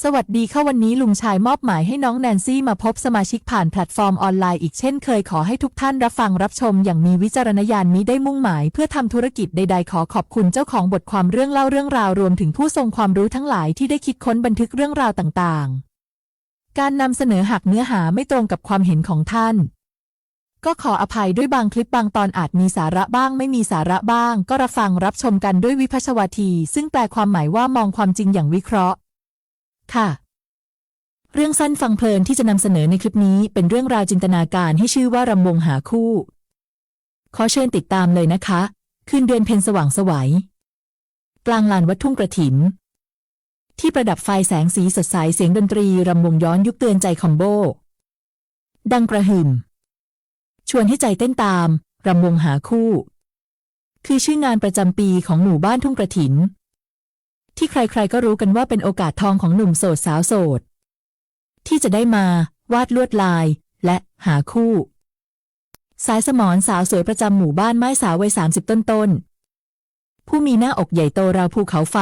สวัสดีค่ะวันนี้ลุงชายมอบหมายให้น้องแนนซี่มาพบสมาชิกผ่านแพลตฟอร์มออนไลน์อีกเช่นเคยขอให้ทุกท่านรับฟังรับชมอย่างมีวิจารณญาณมิได้มุ่งหมายเพื่อทำธุรกิจใด ๆ ขอขอบคุณเจ้าของบทความเรื่องเล่าเรื่องราวรวมถึงผู้ทรงความรู้ทั้งหลายที่ได้คิดค้นบันทึกเรื่องราวต่างๆ การนำเสนอหากเนื้อหาไม่ตรงกับความเห็นของท่าน ก็ขออภัยด้วยบางคลิปบางตอนอาจมีสาระบ้าง ไม่มีสาระบ้าง ก็รับฟังรับชมกันด้วยวิพัชวาที ซึ่งแปลความหมายว่ามองความจริงอย่างวิเคราะห์ ค่ะ เรื่องสั้นฟังเพลินที่จะนำเสนอในคลิปนี้เป็นเรื่องราวจินตนาการให้ชื่อว่ารำวงหาคู่ ขอเชิญติดตามเลยนะคะ คืนเดือนเพ็ญสว่างสวัย กลางลานวัดทุ่งกระถิน ที่ประดับไฟแสงสีสดใสเสียงดนตรีรำวงย้อนยุคเตือนใจคอมโบ ดังกระหึ่ม ชวนให้ใจเต้นตามรำวงหาคู่ คือชื่องานประจำปีของหมู่บ้านทุ่งกระถิน ที่ใครๆก็รู้กันว่าเป็นโอกาสทองของหนุ่มโสดสาวโสด ที่จะได้มา วาดลวดลาย และหาคู่ สายสมอนสาวสวยประจำหมู่บ้านไม้สาววัยสามสิบต้นๆ ผู้มีหน้าอกใหญ่โตราวภูเขาไฟ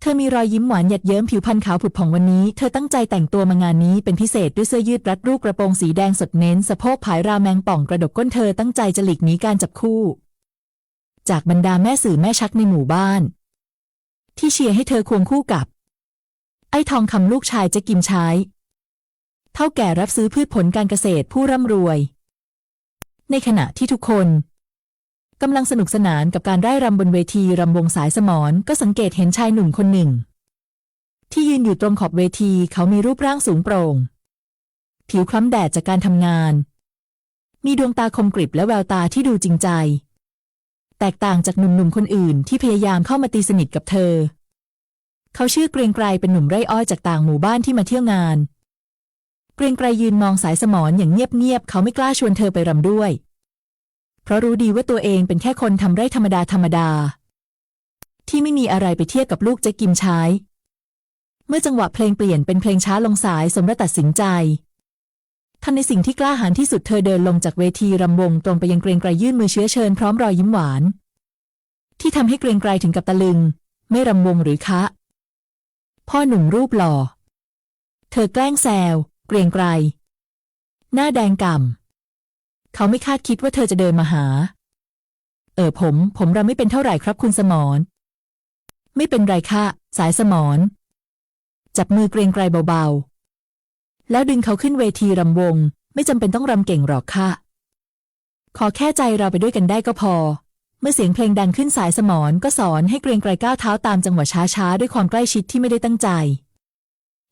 เธอมีรอยยิ้มหวานหยัดเยิ้มผิวพรรณขาวผุดผ่องวันนี้ เธอตั้งใจแต่งตัวมางานนี้เป็นพิเศษด้วยเสื้อยืดรัดรูปกระโปรงสีแดงสดเน้นสะโพกผายราแมงป่องกระดกก้นเธอตั้งใจจะหลีกหนีการจับคู่ จากบรรดาแม่สื่อแม่ชักในหมู่บ้าน ที่เชียร์ให้เธอควงคู่กับ ไอ้ทองคำลูกชายเจะกิมใช้เท่าแก่รับซื้อพืชผลการเกษตรผู้ร่ำรวย ในขณะที่ทุกคนกำลังสนุกสนานกับการไร่รำบนเวทีรำวงสายสมอนก็สังเกตเห็นชายหนุ่มคนหนึ่ง ที่ยืนอยู่ตรงขอบเวทีเขามีรูปร่างสูงโปร่ง ผิวคล้ำแดดจากการทำงาน มีดวงตาคมกริบและแววตาที่ดูจริงใจ แตกต่างจากหนุ่มๆคนอื่นที่พยายามเข้ามาตีสนิทกับเธอ เขาชื่อเกรียงไกรเป็นหนุ่มไร่อ้อยจากต่างหมู่บ้านที่มาเที่ยวงาน เกรียงไกรยืนมองสายสมอนอย่างเงียบๆเขาไม่กล้าชวนเธอไปรำด้วย เพราะรู้ดีว่าตัวเองเป็นแค่คนทำไร่ธรรมดาธรรมดา ที่ไม่มีอะไรไปเทียบกับลูกเจ๊กิมใช้ เมื่อจังหวะเพลงเปลี่ยนเป็นเพลงช้าลงสายสมรตัดสินใจ ทำในสิ่งที่กล้าหาญที่สุดเธอเดินลงจากเวทีรำวงตรงไปยังเกรงไกรยื่นมือเชื้อเชิญพร้อมรอยยิ้มหวาน ที่ทำให้เกรงไกรถึงกับตะลึง ไม่รำวงหรือคะ พ่อหนุ่มรูปหล่อ เธอแกล้งแซวเกรงไกร หน้าแดงก่ำเขาไม่คาดคิดว่าเธอจะเดินมาหา เออผม ผมรำไม่เป็นเท่าไหร่ครับคุณสมรไม่เป็นไรค่ะ สายสมรจับมือเกรงไกรเบาๆ แล้วดึงเขาขึ้นเวทีรำวง ไม่จำเป็นต้องรำเก่งหรอกค่ะ ขอแค่ใจเราไปด้วยกันได้ก็พอ เมื่อเสียงเพลงดังขึ้นสายสมอนก็สอนให้เกรียงไกรก้าวเท้าตามจังหวะช้าๆ ด้วยความใกล้ชิดที่ไม่ได้ตั้งใจ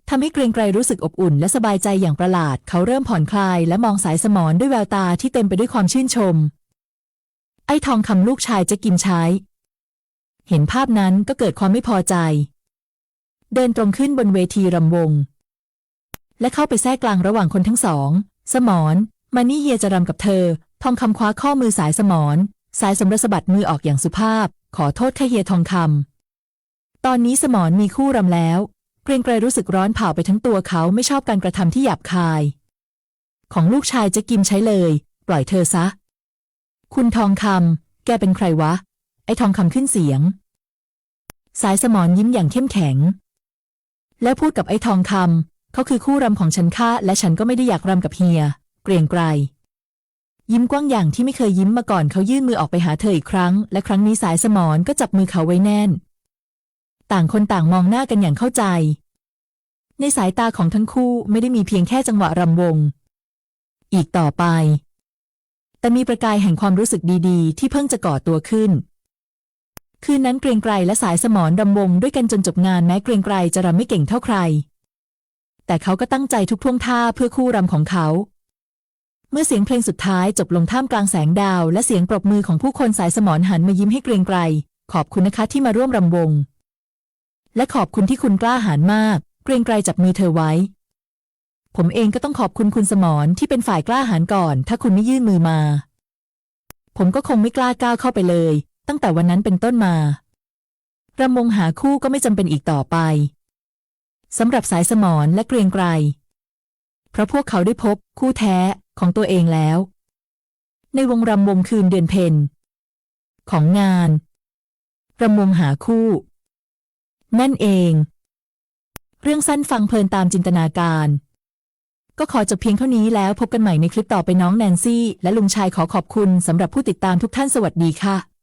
ทำให้เกรียงไกรรู้สึกอบอุ่นและสบายใจอย่างประหลาด เขาเริ่มผ่อนคลายและมองสายสมอนด้วยแววตาที่เต็มไปด้วยความชื่นชม ไอ้ทองคำลูกชายจะกิมใช้ เห็นภาพนั้นก็เกิดความไม่พอใจ เดินตรงขึ้นบนเวทีรำวง และเข้าไปแทรกกลางระหว่างคนทั้งสอง สมอนมานี่เฮียจะรำกับเธอ ทองคำคว้าข้อมือสายสมอนสายสมรสบัดมือออกอย่างสุภาพ ขอโทษค่ะเฮียทองคำตอนนี้สมอนมีคู่รำแล้วเกรงไกรรู้สึกร้อนเผาไปทั้งตัวเขาไม่ชอบการกระทำที่หยาบคาย ของลูกชายจะกิมใช้เลย ปล่อยเธอซะ คุณทองคำแกเป็นใครวะ ไอ้ทองคำขึ้นเสียง สายสมอนยิ้มอย่างเข้มแข็ง แล้วพูดกับไอ้ทองคำ เขาคือคู่รำของฉันค่าและฉันก็ไม่ได้อยากรำกับเฮีย เกรียงไกรยิ้มกว้างอย่างที่ไม่เคยยิ้มมาก่อนเขายื่นมือออกไปหาเธออีกครั้ง และครั้งนี้สายสมอนก็จับมือเขาไว้แน่น ต่างคนต่างมองหน้ากันอย่างเข้าใจ ในสายตาของทั้งคู่ไม่ได้มีเพียงแค่จังหวะรำวง อีกต่อไป แต่มีประกายแห่งความรู้สึกดีๆ ที่เพิ่งจะก่อตัวขึ้น คืนนั้นเกรียงไกรและสายสมอนรำวงด้วยกันจนจบงานแม้เกรียงไกรจะรำไม่เก่งเท่าใคร แต่เขาก็ตั้งใจทุกท่วงท่าเพื่อคู่รำของเขา เมื่อเสียงเพลงสุดท้ายจบลงท่ามกลางแสงดาว และเสียงปรบมือของผู้คนสายสมอนหันมายิ้มให้เกรงไกรขอบคุณนะคะที่มาร่วมรำวง และขอบคุณที่คุณกล้าหาญมาก เกรงไกรจับมือเธอไว้ ผมเองก็ต้องขอบคุณคุณสมรที่เป็นฝ่ายกล้าหาญก่อน ถ้าคุณไม่ยื่นมือมา ผมก็คงไม่กล้าก้าวเข้าไปเลย ตั้งแต่วันนั้นเป็นต้นมารำวงหาคู่ก็ไม่จำเป็นอีกต่อไป สำหรับสายสมรและเกรียงไกร เพราะพวกเขาได้พบคู่แท้ของตัวเองแล้ว ในวงรำวงคืนเดือนเพ็ญของงานรำวงหาคู่ นั่นเอง เรื่องสั้นฟังเพลินตามจินตนาการ ก็ขอจบเพียงเท่านี้แล้วพบกันใหม่ในคลิปต่อไปน้องแนนซี่ และลุงชายขอขอบคุณสำหรับผู้ติดตามทุกท่านสวัสดีค่ะ